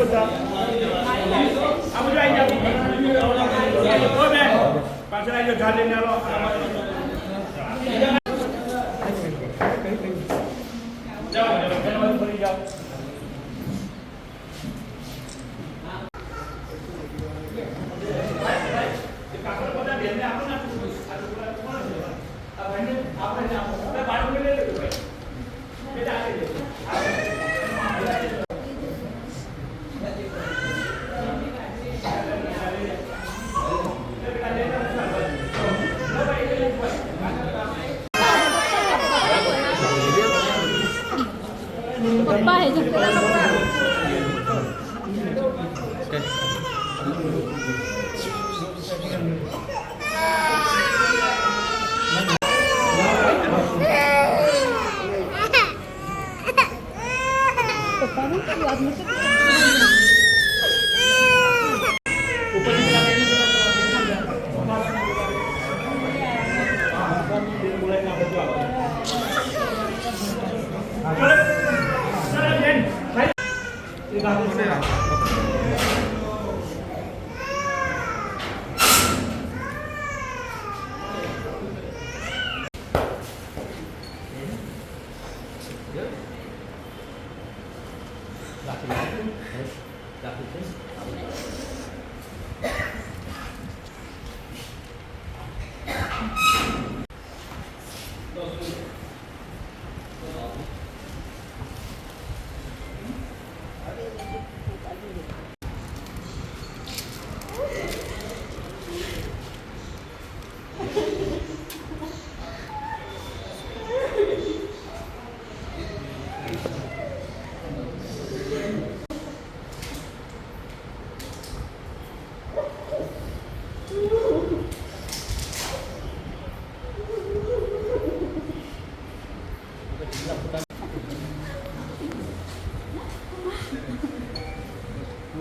બધા આ બાજુ આવી જાઓ ઓ બેન પાછળ આવી જાઓ ઝાડ લઈને આવો O pai não pode, não pode.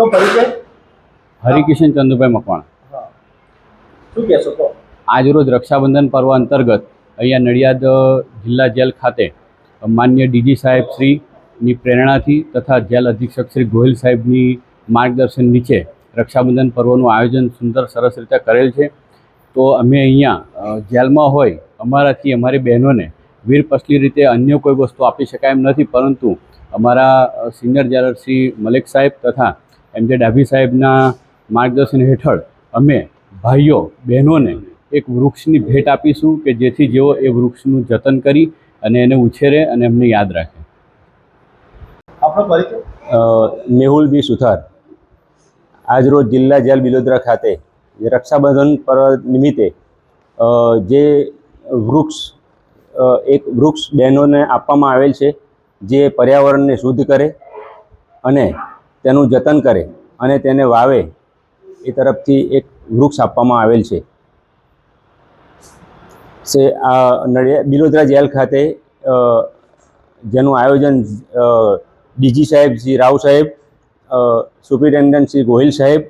આપનો પરિચય? હરિકિશન ચંદુભાઈ મકવાણા. શું કહેશો કહો. આજરોજ રક્ષાબંધન પર્વ અંતર્ગત અહીંયા નડિયાદ જિલ્લા જેલ ખાતે માન્ય ડીજી સાહેબ શ્રીની પ્રેરણાથી તથા જેલ અધિક્ષક શ્રી ગોહિલ સાહેબની માર્ગદર્શન નીચે રક્ષાબંધન પર્વનું આયોજન સુંદર સરસ રીતે કરેલ છે. તો અમે અહીંયા જેલમાં હોય અમારાથી અમારી બહેનોને વીરપસલી રીતે અન્ય કોઈ વસ્તુ આપી શકાય એમ નથી પરંતુ અમારા સિનિયર જેલર શ્રી મલિક સાહેબ તથા એમ જે ડાભી સાહેબના માર્ગદર્શન હેઠળ અમે ભાઈઓ બહેનોને એક વૃક્ષની ભેટ આપીશું કે જેથી જેઓ એ વૃક્ષનું જતન કરી અને એને ઉછેરે અને એમને યાદ રાખે. આપણો પરિચય? મેહુલ બી સુથાર. આજરોજ જિલ્લા જેલ બિલોદરા ખાતે રક્ષાબંધન પર્વ નિમિત્તે જે વૃક્ષ એક વૃક્ષ બહેનોને આપવામાં આવેલ છે જે પર્યાવરણને શુદ્ધ કરે અને તેનું જતન કરે અને તેને વાવે એ તરફથી એક વૃક્ષ આપવામાં આવેલ છે. સે આ નડિયા, બિલોદરા જેલ ખાતે જેનું આયોજન ડીજી સાહેબ શ્રી રાવ સાહેબ સુપ્રિન્ટેન્ડન્ટ શ્રી ગોહિલ સાહેબ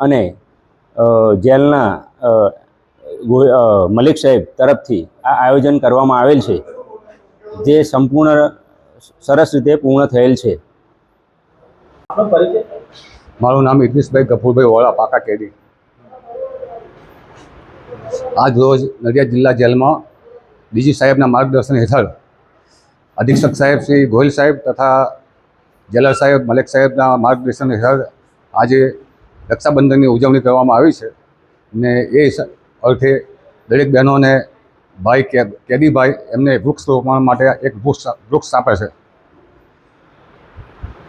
અને જેલના મલિક સાહેબ તરફથી આ આયોજન કરવામાં આવેલ છે. જે સંપૂર્ણ, સરસ રીતે પૂર્ણ થયેલ છે. આપનો પરિચય મારું નામ ઇદ્રીસભાઈ ગફુરભાઈ વોળા, પાકા કેદી આજ રોજ નડિયાદ જિલ્લા જેલમાં ડીજી સાહેબના માર્ગદર્શન હેઠળ અધિક્ષક સાહેબ શ્રી ગોહિલ સાહેબ તથા જેલર સાહેબ મલેક સાહેબના માર્ગદર્શન હેઠળ આજે રક્ષાબંધનની ઉજવણી કરવામાં આવી છે ને એ અર્થે દરેક બહેનોને ભાઈ કે, કેદીભાઈ એમને વૃક્ષ રોપણ માટે એક વૃક્ષ વૃક્ષ આપે છે.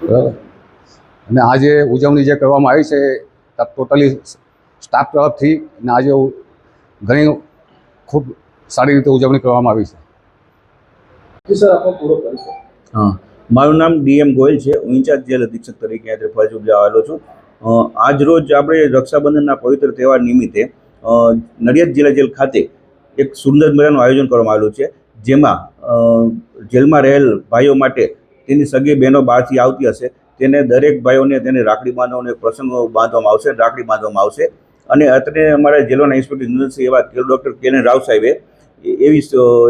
બરાબર? અને આજે ઉજવણી જે કરવામાં આવી છે ટોટલી સ્ટાફ તરફથી અને આજે ઘણી ખૂબ સારી રીતે ઉજવણી કરવામાં આવી છે. હા મારું નામ ડીએમ ગોયલ છે. હું ઇન્ચાર્જ જેલ અધિક્ષક તરીકે આજે ફરજ બજાવેલો છું. આજરોજ આજ રોજ આપણે રક્ષાબંધનના પવિત્ર તહેવાર નિમિત્તે નડિયાદ જિલ્લા જેલ ખાતે એક સુંદર મજાનું આયોજન કરવામાં આવેલું છે. જેમાં જેલમાં રહેલ ભાઈઓ માટે તેની સગી બહેનો બહારથી આવતી હશે. તેને દરેક ભાઈઓને, તેને રાખડી બાંધવાનો એક પ્રસંગ બાંધવામાં આવશે, રાખડી બાંધવામાં આવશે. અને અત્રે અમારા જેલોના ઇન્સ્પેક્ટર જનરલ એવા ડૉક્ટર કે રાવ સાહેબે એવી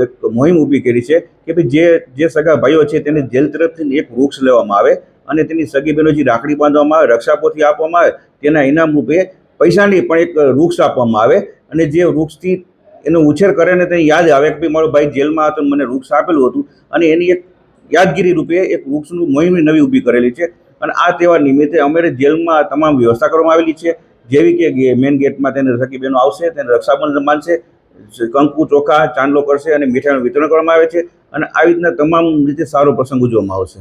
એક મોહિમ ઊભી કરી છે કે ભાઈ જે જે સગા ભાઈઓ છે તેને જેલ તરફથી એક વૃક્ષ લેવામાં આવે અને તેની સગી બહેનો જે રાખડી બાંધવામાં આવે, રક્ષાપોથી આપવામાં આવે, તેના ઇનામ રૂપે પૈસાની પણ એક વૃક્ષ આપવામાં આવે. અને જે વૃક્ષથી એનો ઉછેર કરે ને તેને યાદ આવે કે ભાઈ મારો ભાઈ જેલમાં હતો મને વૃક્ષ આપેલું હતું. અને એની એક યાદગીરી રૂપે એક વૃક્ષનું મોહિમ નવી ઊભી કરેલી છે. અને આ તહેવાર નિમિત્તે અમારે જેલમાં તમામ વ્યવસ્થા કરવામાં આવેલી છે. જેવી કે મેઇન ગેટમાં તેને સખી આવશે, તેને રક્ષાબંધન માનશે કંકુ, ચોખા, ચાંદલો કરશે અને મીઠાઈનું વિતરણ કરવામાં આવે છે. અને આવી રીતના તમામ રીતે સારો પ્રસંગ ઉજવવામાં આવશે.